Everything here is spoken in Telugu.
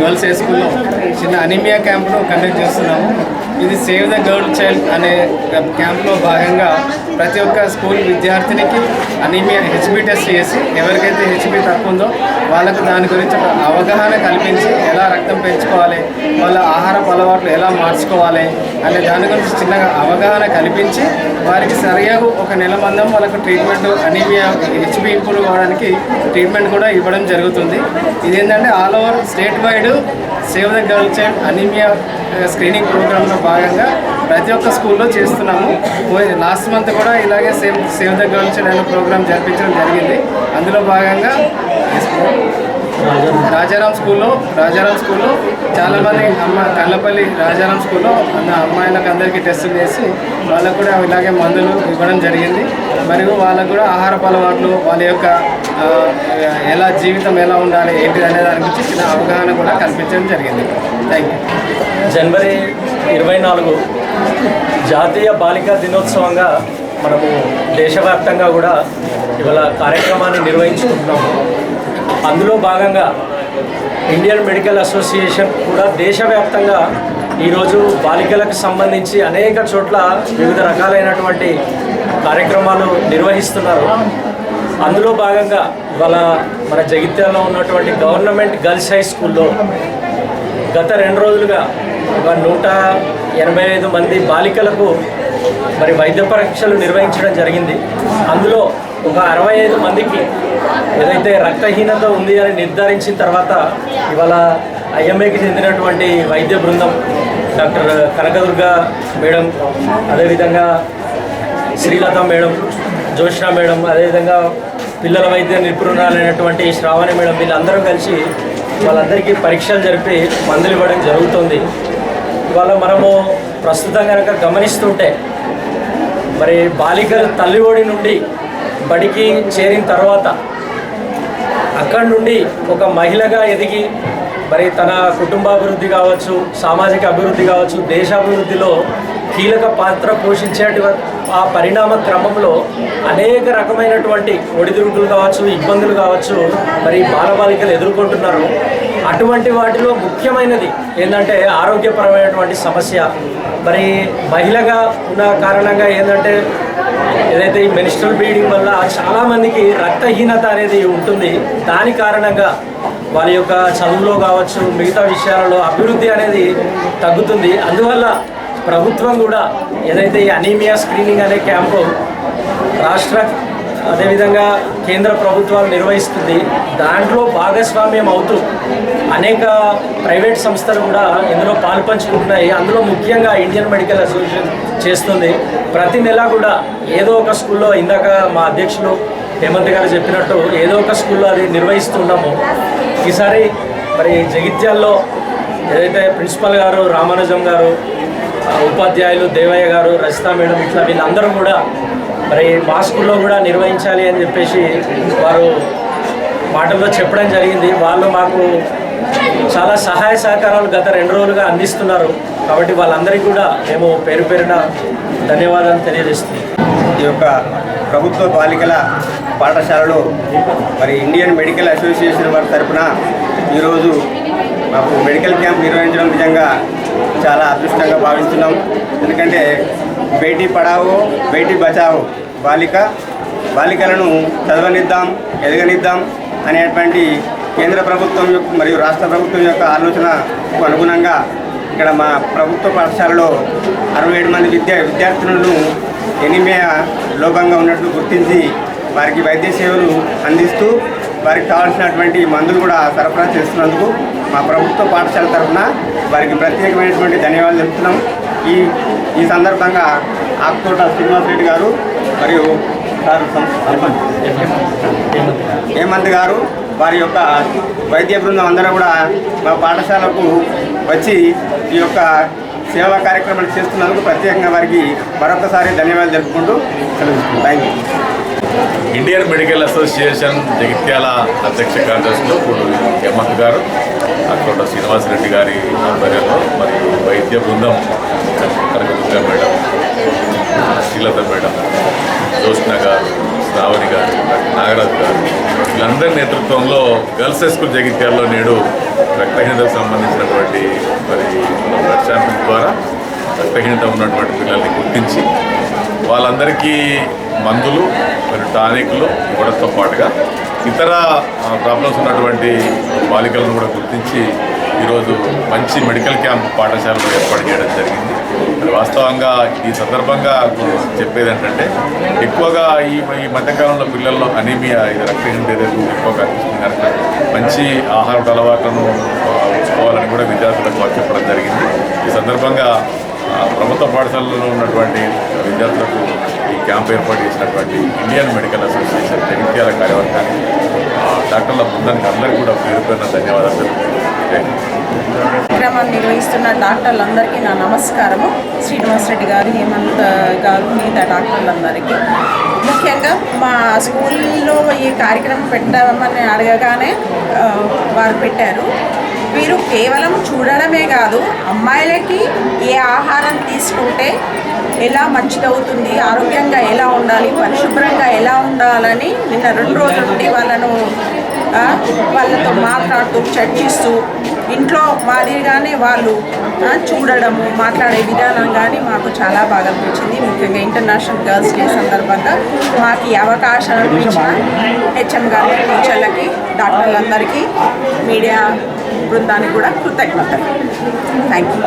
గర్ల్స్ హై స్కూల్లో. చిన్న అనిమియా క్యాంప్ను కండక్ట్ చేస్తున్నాము. ఇది సేవ్ ద గర్ల్ చైల్డ్ అనే క్యాంప్లో భాగంగా ప్రతి ఒక్క స్కూల్ విద్యార్థినికి అనిమియా హెచ్బి టెస్ట్ చేసి ఎవరికైతే హెచ్బి తక్కువ ఉందో వాళ్ళకు దాని గురించి ఒక అవగాహన కల్పించి ఎలా రక్తం పెంచుకోవాలి వాళ్ళ ఆహారపు అలవాట్లు ఎలా మార్చుకోవాలి అనే దాని గురించి చిన్నగా అవగాహన కల్పించి వారికి సరిగా ఒక నెల మందం వాళ్ళకు ట్రీట్మెంట్ అనిమియా హెచ్బి ఇంప్రూవ్ అవ్వడానికి ట్రీట్మెంట్ కూడా ఇవ్వడం జరుగుతుంది. ఇదేంటంటే all over state wide save the girl child anaemia screening ప్రోగ్రాంలో భాగంగా ప్రతి ఒక్క స్కూల్లో చేస్తున్నాము. లాస్ట్ మంత్ కూడా ఇలాగే same save the girl child అనే ప్రోగ్రామ్ జరిపించడం జరిగింది. అందులో భాగంగా రాజారాం స్కూల్లో రాజారాం స్కూల్లో చాలామంది అమ్మ కళ్ళపల్లి రాజారాం స్కూల్లో అన్న అమ్మాయిలకు అందరికీ టెస్టులు చేసి వాళ్ళకు కూడా ఇలాగే మందులు ఇవ్వడం జరిగింది. మరియు వాళ్ళకు కూడా ఆహారపు అలవాట్లు వాళ్ళ యొక్క ఎలా జీవితం ఎలా ఉండాలి ఏంటి అనే దాని గురించి చిన్న అవగాహన కూడా కల్పించడం జరిగింది. థ్యాంక్ యూ జనవరి ఇరవై నాలుగు జాతీయ బాలికా దినోత్సవంగా మనము దేశవ్యాప్తంగా కూడా ఇవాళ కార్యక్రమాన్ని నిర్వహించుకుంటున్నాము. అందులో భాగంగా ఇండియన్ మెడికల్ అసోసియేషన్ కూడా దేశవ్యాప్తంగా ఈరోజు బాలికలకు సంబంధించి అనేక చోట్ల వివిధ రకాలైనటువంటి కార్యక్రమాలు నిర్వహిస్తున్నారు. అందులో భాగంగా ఇవాళ మన జగిత్యాలలో ఉన్నటువంటి గవర్నమెంట్ గర్ల్స్ హై స్కూల్లో గత రెండు రోజులుగా ఒక నూట ఎనభై ఐదు మంది బాలికలకు మరి వైద్య పరీక్షలు నిర్వహించడం జరిగింది. అందులో ఒక అరవై ఐదు మందికి ఏదైతే రక్తహీనత ఉంది అని నిర్ధారించిన తర్వాత ఇవాళ ఐఎంఏకి చెందినటువంటి వైద్య బృందం డాక్టర్ కనకదుర్గ మేడం అదేవిధంగా శ్రీలత మేడం జోష్ణ మేడం అదేవిధంగా పిల్లల వైద్య నిపుణురాలైనటువంటి శ్రావణి మేడం వీళ్ళందరూ కలిసి వాళ్ళందరికీ పరీక్షలు జరిపి మందులు ఇవ్వడం జరుగుతుంది. ఇవాళ మనము ప్రస్తుతం కనుక గమనిస్తుంటే మరి బాలికలు తల్లి ఒడి నుండి బడికి చేరిన తర్వాత అక్కడి నుండి ఒక మహిళగా ఎదిగి మరి తన కుటుంబాభివృద్ధి కావచ్చు సామాజిక అభివృద్ధి కావచ్చు దేశాభివృద్ధిలో కీలక పాత్ర పోషించేటువంటి ఆ పరిణామ క్రమంలో అనేక రకమైనటువంటి ఒడిదుడుకులు కావచ్చు ఇబ్బందులు కావచ్చు మరి బాలబాలికలు ఎదుర్కొంటున్నారు. అటువంటి వాటిలో ముఖ్యమైనది ఏంటంటే ఆరోగ్యపరమైనటువంటి సమస్య. మరి మహిళగా ఉన్న కారణంగా ఏంటంటే ఏదైతే ఈ మెనిస్ట్రల్ బ్లీడింగ్ వల్ల చాలామందికి రక్తహీనత అనేది ఉంటుంది. దాని కారణంగా వాళ్ళ యొక్క చదువులో కావచ్చు మిగతా విషయాలలో అభివృద్ధి అనేది తగ్గుతుంది. అందువల్ల ప్రభుత్వం కూడా ఏదైతే ఈ అనీమియా స్క్రీనింగ్ అనే క్యాంపు రాష్ట్ర అదేవిధంగా కేంద్ర ప్రభుత్వాలు నిర్వహిస్తుంది దాంట్లో భాగస్వామ్యం అవుతూ అనేక ప్రైవేట్ సంస్థలు కూడా ఇందులో పాల్పంచుకుంటున్నాయి అందులో ముఖ్యంగా ఇండియన్ మెడికల్ అసోసియేషన్ చేస్తుంది. ప్రతి నెల కూడా ఏదో ఒక స్కూల్లో ఇందాక మా అధ్యక్షులు హేమంత్ గారు చెప్పినట్టు ఏదో ఒక స్కూల్లో అది నిర్వహిస్తున్నాము. ఈసారి మరి జగిత్యాల్లో ఏదైతే ప్రిన్సిపల్ గారు రామానుజం గారు ఉపాధ్యాయులు దేవయ్య గారు రచిత మేడం ఇట్లా వీళ్ళందరూ కూడా మరి మా స్కూల్లో కూడా నిర్వహించాలి అని చెప్పేసి వారు మాటల్లో చెప్పడం జరిగింది. వాళ్ళు మాకు చాలా సహాయ సహకారాలు గత రెండు రోజులుగా అందిస్తున్నారు. కాబట్టి వాళ్ళందరికీ కూడా మేము పేరు పేరున ధన్యవాదాలు తెలియజేస్తున్నాం. ఈ యొక్క ప్రభుత్వ బాలికల పాఠశాలలో మరి ఇండియన్ మెడికల్ అసోసియేషన్ వారి తరఫున ఈరోజు మాకు మెడికల్ క్యాంప్ నిర్వహించడం నిజంగా చాలా అదృష్టంగా భావిస్తున్నాం. ఎందుకంటే బేటీ పడావో బేటీ బచావో బాలిక బాలికలను చదవనిద్దాం ఎదగనిద్దాం అనేటువంటి కేంద్ర ప్రభుత్వం యొక్క మరియు రాష్ట్ర ప్రభుత్వం యొక్క ఆలోచనకు అనుగుణంగా ఇక్కడ మా ప్రభుత్వ పాఠశాలలో అరవై ఏడు మంది విద్యా విద్యార్థులను ఎనిమియా లోపంగా ఉన్నట్లు గుర్తించి వారికి వైద్య సేవలు అందిస్తూ వారికి కావాల్సినటువంటి మందులు కూడా సరఫరా చేస్తున్నందుకు మా ప్రభుత్వ పాఠశాల తరఫున వారికి ప్రత్యేకమైనటువంటి ధన్యవాదాలు చెప్తున్నాం. ఈ ఈ సందర్భంగా ఆకుతోట శ్రీనివాస్ రెడ్డి గారు మరియు హేమంత్ గారు వారి యొక్క వైద్య బృందం అందరూ కూడా మా పాఠశాలకు వచ్చి ఈ యొక్క సేవా కార్యక్రమాలు చేస్తున్నందుకు ప్రత్యేకంగా వారికి మరొకసారి ధన్యవాదాలు జరుపుకుంటూ సెలవు thank you Indian Medical Association Jagtial అధ్యక్ష కార్యదర్శిలో పూడు ఎమ్మత్ గారు అక్కడ శ్రీనివాసరెడ్డి గారి ఆధ్వర్యంలో మరి వైద్య బృందం కనకదుర్గా మేడం శ్రీలత మేడం జ్యోత్స్న గారు రావణి గారు నాగరాజు గారు. వీళ్ళందరి నేతృత్వంలో గర్ల్స్ హై స్కూల్ జగిత్యాల్లో నేడు రక్తహీనతకు సంబంధించినటువంటి మరి బ్లడ్ ద్వారా రక్తహీనత ఉన్నటువంటి పిల్లల్ని గుర్తించి వాళ్ళందరికీ మందులు మరియు టానిక్లు ఇవ్వడంతో పాటుగా ఇతర ప్రాబ్లమ్స్ ఉన్నటువంటి బాలికలను కూడా గుర్తించి ఈరోజు మంచి మెడికల్ క్యాంప్ పాఠశాలలో ఏర్పాటు చేయడం జరిగింది. వాస్తవంగా ఈ సందర్భంగా చెప్పేది ఏంటంటే ఎక్కువగా ఈ ఈ మధ్యకాలంలో పిల్లల్లో అనేమియా ఇది రక్తహీనత ఏదైతే ఎక్కువగా కనిపిస్తుంది కనుక మంచి ఆహారపు అలవాట్లను ఆ, ఉంచుకోవాలని కూడా విద్యార్థులకు చెప్పడం జరిగింది. ఈ సందర్భంగా ప్రభుత్వ పాఠశాలలో ఉన్నటువంటి విద్యార్థులకు ఈ క్యాంప్ ఏర్పాటు చేసినటువంటి ఇండియన్ మెడికల్ అసోసియేషన్ జగిత్యాల కార్యవర్గానికి డాక్టర్ల బృందానికి అందరికీ కూడా పేరు పేరున ధన్యవాదాలు కార్యక్రమం నిర్వహిస్తున్న డాక్టర్లందరికీ నా నమస్కారము. శ్రీనివాస్ రెడ్డి గారు హేమంత్ గారు మిగతా డాక్టర్లందరికీ. ముఖ్యంగా మా స్కూల్లో ఈ కార్యక్రమం పెట్టమని అడగగానే వారు పెట్టారు. వీరు కేవలం చూడడమే కాదు అమ్మాయిలకి ఏ ఆహారం తీసుకుంటే ఎలా మంచిదవుతుంది ఆరోగ్యంగా ఎలా ఉండాలి పరిశుభ్రంగా ఎలా ఉండాలని నిన్న రెండు రోజుల నుండి వాళ్ళను వాళ్ళతో మాట్లాడుతూ చర్చిస్తూ ఇంట్లో మాదిరిగానే వాళ్ళు చూడడము మాట్లాడే విధానం కానీ మాకు చాలా బాగా అనిపించింది. ముఖ్యంగా ఇంటర్నేషనల్ గర్ల్స్ డే సందర్భంగా మాకు ఈ అవకాశం ఇచ్చిన హెచ్ఎం గారి టీచర్లకి డాక్టర్లందరికీ మీడియా బృందానికి కూడా కృతజ్ఞతలు. Thank you